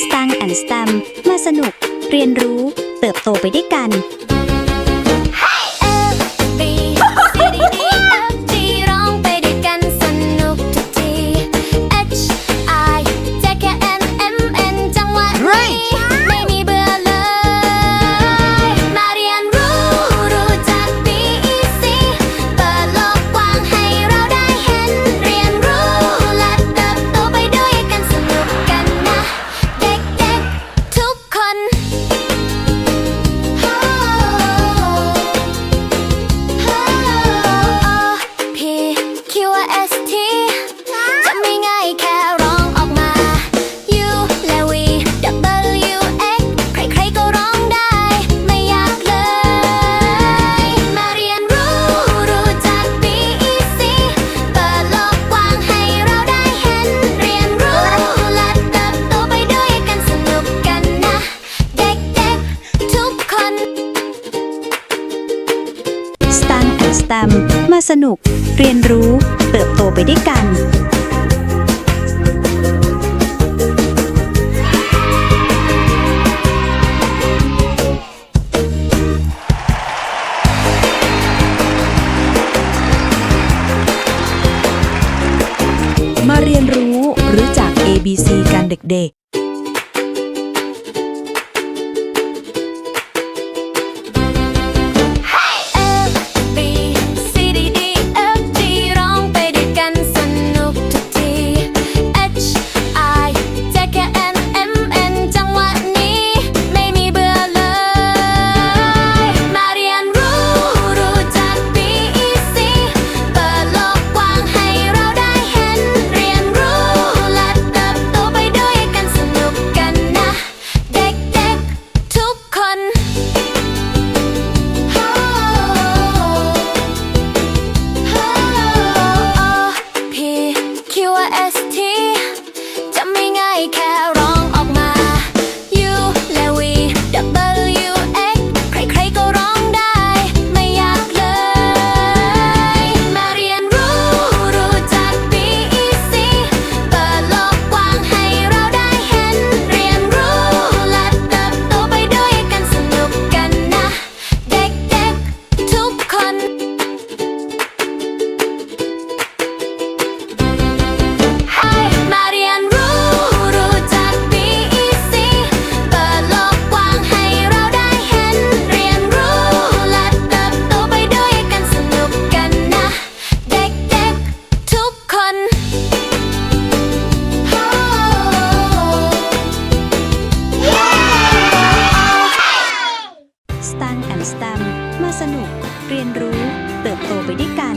s t ังแอนด์ส a มมาสนุก เรียนรู้ เติบโตไปด้วยกัน สนุก เรียนรู้เติบโตไปด้วยกันมาเรียนรู้รู้จัก ABC กันเด็กๆ เรียนรู้ เติบโตไปด้วยกัน